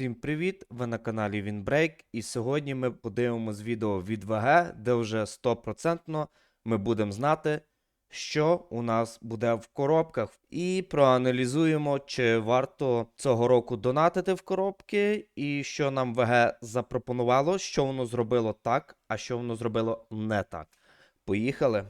Всім привіт! Ви на каналі Вінбрейк, і сьогодні ми подивимось відео від ВГ, де вже 100% ми будемо знати, що у нас буде в коробках, і проаналізуємо, чи варто цього року донатити в коробки, і що нам ВГ запропонувало, що воно зробило так, а що воно зробило не так. Поїхали!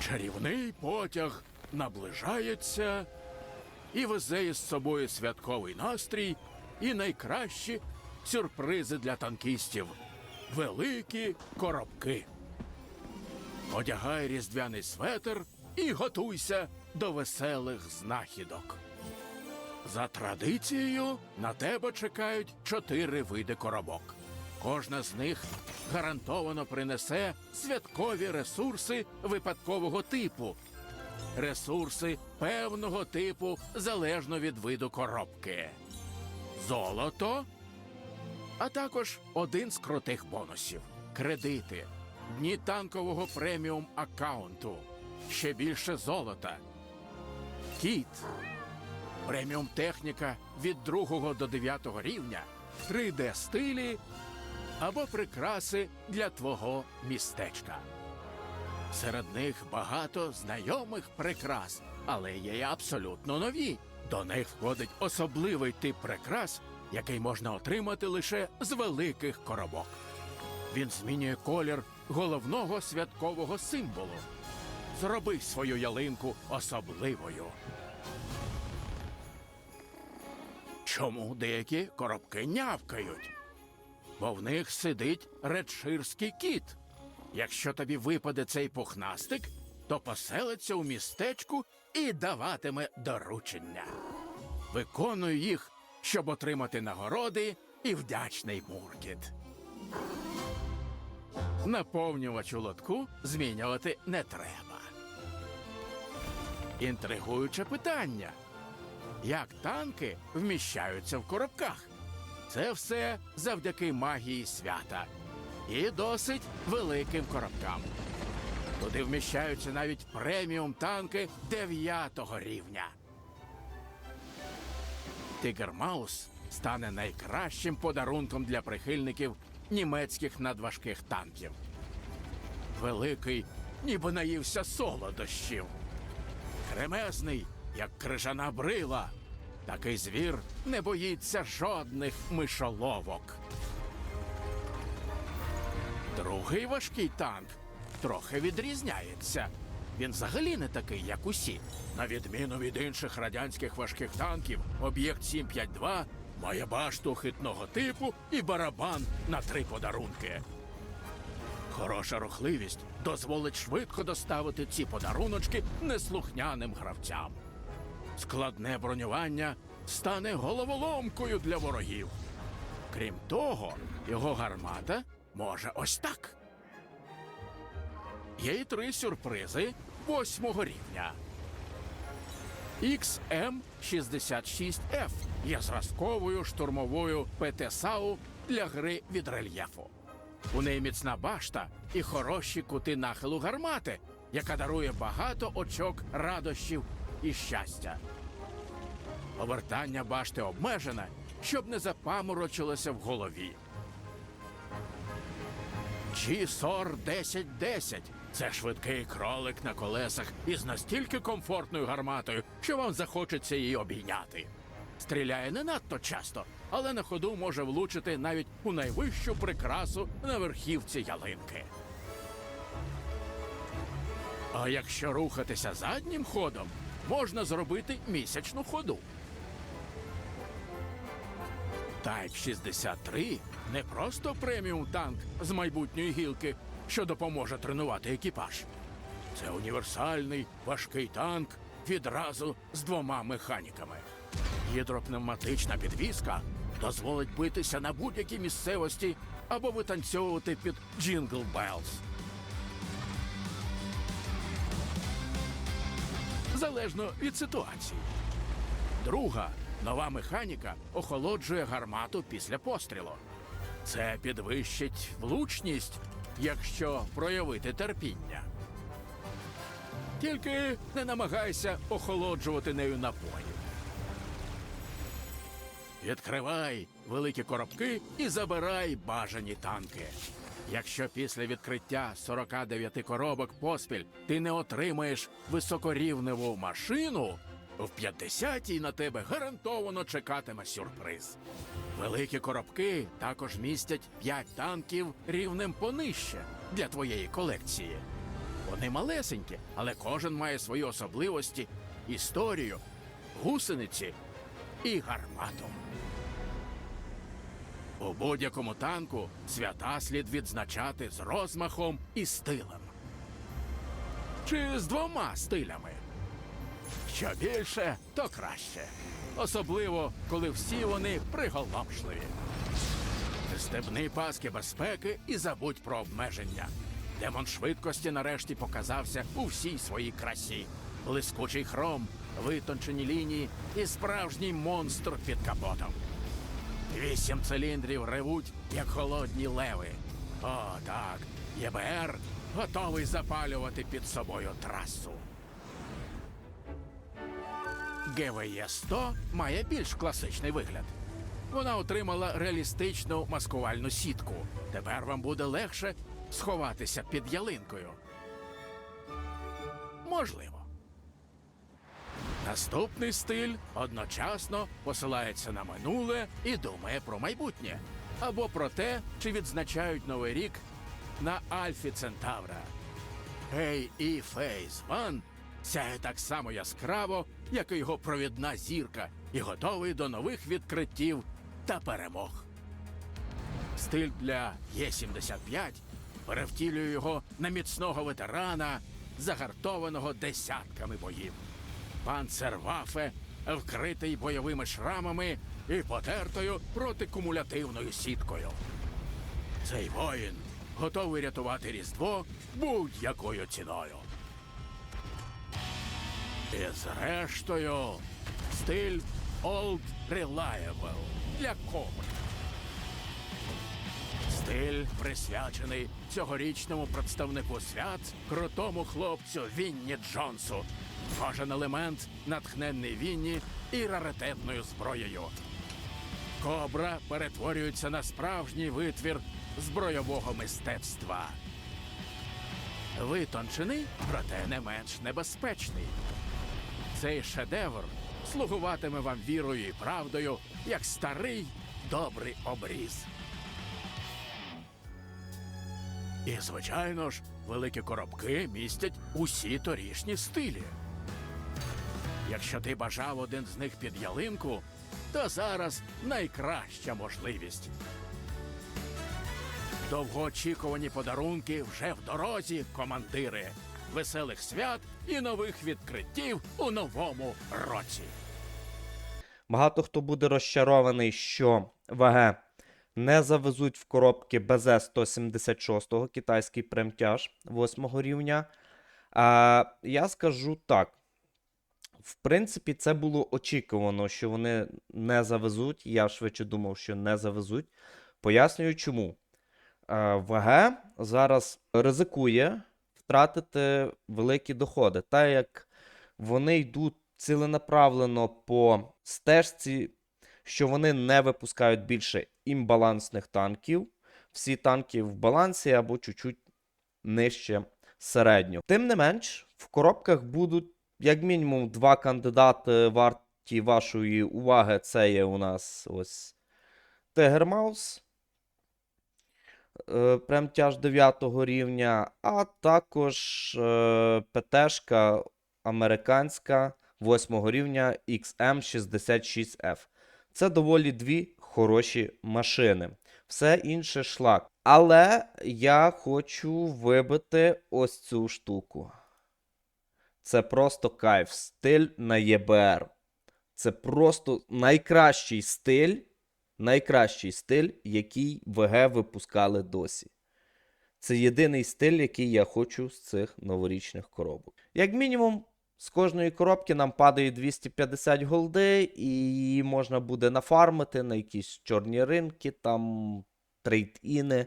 Чарівний потяг наближається і везе із собою святковий настрій і найкращі сюрпризи для танкістів великі коробки. Одягай різдвяний светр і готуйся до веселих знахідок. За традицією на тебе чекають чотири види коробок. Кожна з них гарантовано принесе святкові ресурси випадкового типу. Ресурси певного типу залежно від виду коробки. Золото, а також один з крутих бонусів кредити, дні танкового преміум аккаунту, ще більше золота. Кіт, преміум техніка від 2 до 9 рівня, 3D стилі або прикраси для твого містечка. Серед них багато знайомих прикрас, але є й абсолютно нові. До них входить особливий тип прикрас, який можна отримати лише з великих коробок. Він змінює колір головного святкового символу. Зроби свою ялинку особливою. Чому деякі коробки нявкають? Бо в них сидить редширський кіт. Якщо тобі випаде цей пухнастик, то поселиться у містечку і даватиме доручення. Виконуй їх, щоб отримати нагороди і вдячний муркіт. Наповнювач у лотку змінювати не треба. Інтригуюче питання. Як танки вміщаються в коробках? Це все завдяки магії свята і досить великим коробкам. Туди вміщаються навіть преміум танки 9 рівня. Тигр Маус стане найкращим подарунком для прихильників німецьких надважких танків. Великий, ніби наївся солодощів. Кремезний, як крижана брила. Такий звір не боїться жодних мишоловок. Другий важкий танк трохи відрізняється. Він взагалі не такий, як усі. На відміну від інших радянських важких танків, об'єкт 752 має башту хитного типу і барабан на три подарунки. Хороша рухливість дозволить швидко доставити ці подаруночки неслухняним гравцям. Складне бронювання стане головоломкою для ворогів. Крім того, його гармата може ось так. Є й три сюрпризи восьмого рівня. XM66F є зразковою штурмовою ПТ-САУ для гри від рельєфу. У неї міцна башта і хороші кути нахилу гармати, яка дарує багато очок радощів і щастя. Повертання башти обмежене, щоб не запаморочилося в голові. G-SOR 1010 – це швидкий кролик на колесах із настільки комфортною гарматою, що вам захочеться її обійняти. Стріляє не надто часто, але на ходу може влучити навіть у найвищу прикрасу на верхівці ялинки. А якщо рухатися заднім ходом, можна зробити місячну ходу. Type 63 не просто преміум танк з майбутньої гілки, що допоможе тренувати екіпаж. Це універсальний важкий танк відразу з двома механіками. Гідропневматична підвізка дозволить битися на будь-якій місцевості або витанцьовувати під Jingle Bells. Залежно від ситуації. Друга нова механіка охолоджує гармату після пострілу. Це підвищить влучність, якщо проявити терпіння. Тільки не намагайся охолоджувати нею напої. Відкривай великі коробки і забирай бажані танки. Якщо після відкриття 49 коробок поспіль ти не отримаєш високорівневу машину, в 50-й на тебе гарантовано чекатиме сюрприз. Великі коробки також містять 5 танків рівнем понижче для твоєї колекції. Вони малесенькі, але кожен має свої особливості, історію, гусениці і гармату. У будь-якому танку свята слід відзначати з розмахом і стилем. Чи з двома стилями. Що більше, то краще. Особливо, коли всі вони приголомшливі. Стебни паски безпеки і забудь про обмеження. Демон швидкості нарешті показався у всій своїй красі. Блискучий хром, витончені лінії і справжній монстр під капотом. Вісім циліндрів ревуть, як холодні леви. О, так, ЄБР готовий запалювати під собою трасу. ГВЄ 100 має більш класичний вигляд. Вона отримала реалістичну маскувальну сітку. Тепер вам буде легше сховатися під ялинкою. Можливо. Наступний стиль одночасно посилається на минуле і думає про майбутнє. Або про те, чи відзначають Новий рік на Альфі Центавра. Гей і Фейс Ван сяє так само яскраво, як і його провідна зірка, і готовий до нових відкриттів та перемог. Стиль для Є-75 перевтілює його на міцного ветерана, загартованого десятками боїв. Панцервафе, вкритий бойовими шрамами і потертою протикумулятивною сіткою. Цей воїн готовий рятувати Різдво будь-якою ціною. І зрештою, стиль Old Reliable для кобри. Стиль присвячений цьогорічному представнику свят крутому хлопцю Вінні Джонсу. Кожен елемент натхненний Вінні і раритетною зброєю. Кобра перетворюється на справжній витвір збройового мистецтва. Витончений, проте не менш небезпечний. Цей шедевр слугуватиме вам вірою і правдою, як старий добрий обріз. І, звичайно ж, великі коробки містять усі торішні стилі. Якщо ти бажав один з них під ялинку, то зараз найкраща можливість. Довгоочікувані подарунки вже в дорозі, командири. Веселих свят і нових відкриттів у новому році. Багато хто буде розчарований, що ВГ не завезуть в коробки БЗ-176 китайський премтяж 8 рівня. А, я скажу так. В принципі, це було очікувано, що вони не завезуть. Я швидше думав, що не завезуть. Пояснюю чому. ВГ зараз ризикує втратити великі доходи, так як вони йдуть ціленаправлено по стежці, що вони не випускають більше імбалансних танків. Всі танки в балансі або чуть-чуть нижче середнього. Тим не менш, в коробках будуть як мінімум два кандидати варті вашої уваги. Це є у нас ось Тегермаус. Е, прям тяж 9 рівня, а також е, ПТшка американська 8 рівня XM66F. Це доволі дві хороші машини. Все інше шлак. Але я хочу вибити ось цю штуку. Це просто кайф. Стиль на ЄБР. Це просто найкращий стиль, найкращий стиль, який ВГ випускали досі. Це єдиний стиль, який я хочу з цих новорічних коробок. Як мінімум, з кожної коробки нам падає 250 голди, і її можна буде нафармити на якісь чорні ринки, там трейд-іни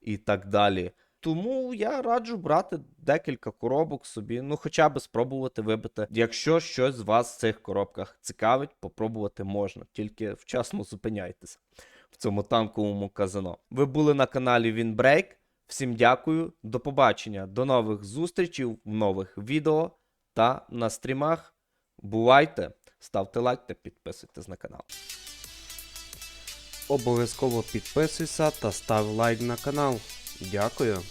і так далі. Тому я раджу брати декілька коробок собі, ну хоча б спробувати вибити. Якщо щось з вас в цих коробках цікавить, попробувати можна, тільки вчасно зупиняйтеся в цьому танковому казино. Ви були на каналі Вінбрейк. Всім дякую, до побачення, до нових зустрічей в нових відео та на стрімах. Бувайте, ставте лайк та підписуйтесь на канал. Обов'язково підписуйся та став лайк на канал. Дякую.